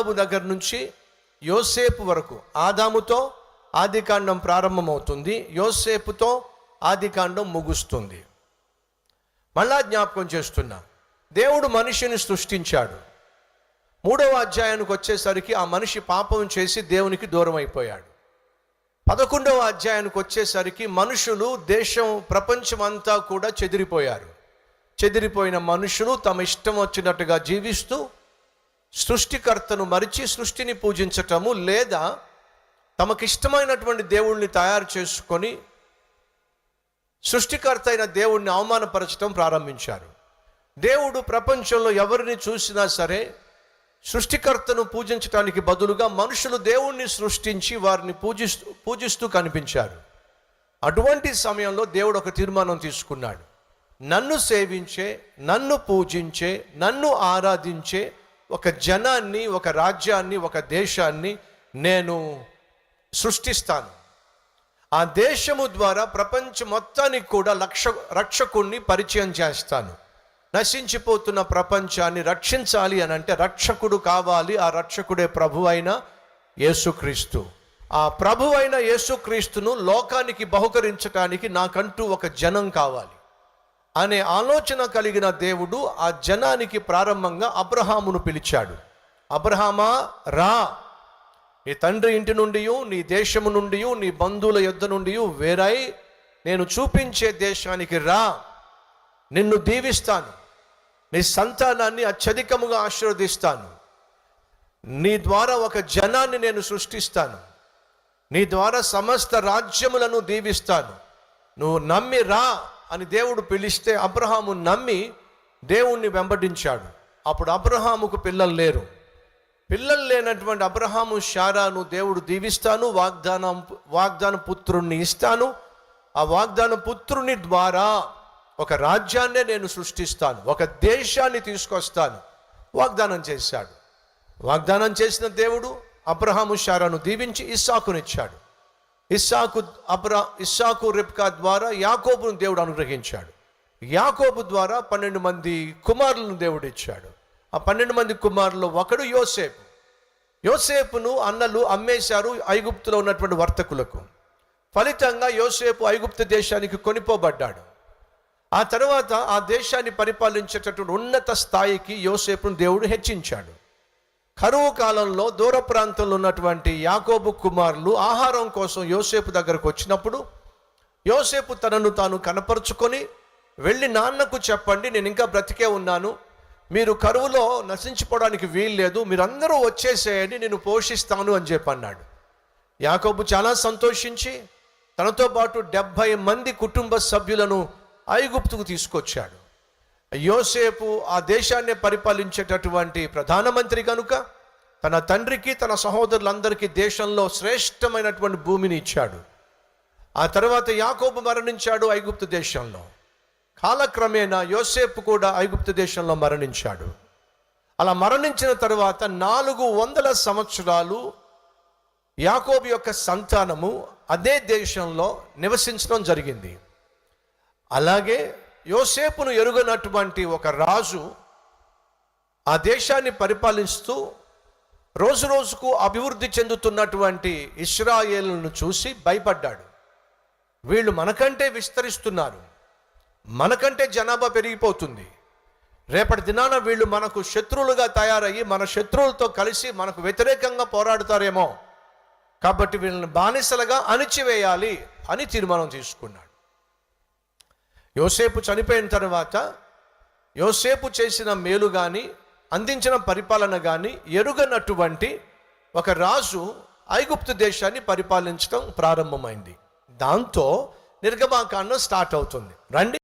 ఆదాము దగ్గర నుంచి యోసేపు వరకు ఆదాముతో ఆదికాండం ప్రారంభమవుతుంది యోసేపుతో ఆదికాండం ముగుస్తుంది. మళ్ళా జ్ఞాపకం చేస్తున్నా దేవుడు మనిషిని సృష్టించాడు. మూడవ అధ్యాయానికి వచ్చేసరికి ఆ మనిషి పాపం చేసి దేవునికి దూరం అయిపోయాడు. పదకొండవ అధ్యాయానికి వచ్చేసరికి మనుషులు దేశం ప్రపంచం అంతా కూడా చెదిరిపోయారు. చెదిరిపోయిన మనుషులు తమ ఇష్టం వచ్చినట్టుగా జీవిస్తూ సృష్టికర్తను మరిచి సృష్టిని పూజించటము లేదా తమకిష్టమైనటువంటి దేవుణ్ణి తయారు చేసుకొని సృష్టికర్త అయిన దేవుణ్ణి అవమానపరచడం ప్రారంభించారు. దేవుడు ప్రపంచంలో ఎవరిని చూసినా సరే సృష్టికర్తను పూజించడానికి బదులుగా మనుషులు దేవుణ్ణి సృష్టించి వారిని పూజిస్తూ పూజిస్తూ కనిపించారు. అటువంటి సమయంలో దేవుడు ఒక తీర్మానం తీసుకున్నాడు. నన్ను సేవించే నన్ను పూజించే నన్ను ఆరాధించే ఒక జనాన్ని ఒక రాజ్యాన్ని ఒక దేశాన్ని నేను సృష్టిస్తాను. ఆ దేశము ద్వారా ప్రపంచం మొత్తానికి కూడా లక్ష రక్షకుణ్ణి పరిచయం చేస్తాను. నశించిపోతున్న ప్రపంచాన్ని రక్షించాలి అని అంటే రక్షకుడు కావాలి ఆ రక్షకుడే ప్రభు అయిన యేసుక్రీస్తు. ఆ ప్రభు అయిన యేసుక్రీస్తును లోకానికి బహుకరించడానికి నాకంటూ ఒక జనం కావాలి. అనే ఆలోచన కలిగిన దేవుడు ఆ జనానికి ప్రారంభంగా అబ్రహామును పిలిచాడు. అబ్రహామా రా. నీ తండ్రి ఇంటి నుండి నీ దేశము నుండి నీ బంధువుల యుద్ధ నుండి వేరై నేను చూపించే దేశానికి రా. నిన్ను దీవిస్తాను. నీ సంతానాన్ని అత్యధికముగా ఆశీర్వదిస్తాను. నీ ద్వారా ఒక జనాన్ని నేను సృష్టిస్తాను. నీ ద్వారా సమస్త రాజ్యములను దీవిస్తాను. నువ్వు నమ్మి రా. అని దేవుడు పిలిస్తే అబ్రహాము నమ్మి దేవుణ్ణి వెంబడించాడు. అప్పుడు అబ్రహాముకు పిల్లలు లేరు. పిల్లలు లేనటువంటి అబ్రహాము శారాను దేవుడు దీవిస్తాను వాగ్దానం వాగ్దాన పుత్రుణ్ణి ఇస్తాను. ఆ వాగ్దాన పుత్రుని ద్వారా ఒక రాజ్యాన్నే నేను సృష్టిస్తాను ఒక దేశాన్ని తీసుకొస్తాను. వాగ్దానం చేశాడు. వాగ్దానం చేసిన దేవుడు అబ్రహాము శారాను దీవించి ఇస్సాకునిచ్చాడు ఇస్సాకు అబ్రా ఇస్సాకు రిప్కా ద్వారా యాకోబును దేవుడు అనుగ్రహించాడు. యాకోబు ద్వారా పన్నెండు మంది కుమారులను దేవుడు ఇచ్చాడు. ఆ పన్నెండు మంది కుమారులు ఒకడు యోసేపు. యోసేపును అన్నలు అమ్మేశారు ఐగుప్తులో ఉన్నటువంటి వర్తకులకు. ఫలితంగా యోసేపు ఐగుప్తు దేశానికి కొనిపోబడ్డాడు. ఆ తర్వాత ఆ దేశాన్ని పరిపాలించేటటువంటి ఉన్నత స్థాయికి యోసేపును దేవుడు హెచ్చించాడు. కరువు కాలంలో దూర ప్రాంతంలో ఉన్నటువంటి యాకోబు కుమారులు ఆహారం కోసం యోసేపు దగ్గరకు వచ్చినప్పుడు యోసేపు తనను తాను కనపరుచుకొని వెళ్ళి నాన్నకు చెప్పండి నేను ఇంకా బ్రతికే ఉన్నాను. మీరు కరువులో నశించిపోవడానికి వీల్లేదు మీరందరూ వచ్చేసేయండి నేను పోషిస్తాను అని చెప్పి అన్నాడు. యాకోబు చాలా సంతోషించి తనతో పాటు డెబ్భై మంది కుటుంబ సభ్యులను ఐగుప్తుకు తీసుకొచ్చాడు. యోసేపు ఆ దేశాన్ని పరిపాలించేటటువంటి ప్రధానమంత్రి కనుక తన తండ్రికి తన సహోదరులందరికీ దేశంలో శ్రేష్టమైనటువంటి భూమిని ఇచ్చాడు. ఆ తర్వాత యాకోబు మరణించాడు ఐగుప్తు దేశంలో. కాలక్రమేణా యోసేపు కూడా ఐగుప్తు దేశంలో మరణించాడు. అలా మరణించిన తర్వాత నాలుగు వందల సంవత్సరాలు యాకోబు యొక్క సంతానము అదే దేశంలో నివసించడం జరిగింది. అలాగే యోసేపును ఎరుగనటువంటి ఒక రాజు ఆ దేశాన్ని పరిపాలిస్తూ రోజు రోజుకు అభివృద్ధి చెందుతున్నటువంటి ఇస్రాయేల్ను చూసి భయపడ్డాడు. వీళ్ళు మనకంటే విస్తరిస్తున్నారు. మనకంటే జనాభా పెరిగిపోతుంది. రేపటి దినాన వీళ్ళు మనకు శత్రువులుగా తయారయ్యి మన శత్రువులతో కలిసి మనకు వ్యతిరేకంగా పోరాడుతారేమో. కాబట్టి వీళ్ళని బానిసలుగా అణిచివేయాలి అని తీర్మానం తీసుకున్నాడు యోసేపు చనిపోయిన తర్వాత యోసేపు చేసిన మేలు కానీ అందించిన పరిపాలన కానీ ఎరుగనటువంటి ఒక రాజు ఐగుప్తు దేశాన్ని పరిపాలించడం ప్రారంభమైంది. దాంతో నిర్గమాకాండం స్టార్ట్ అవుతుంది. రండి.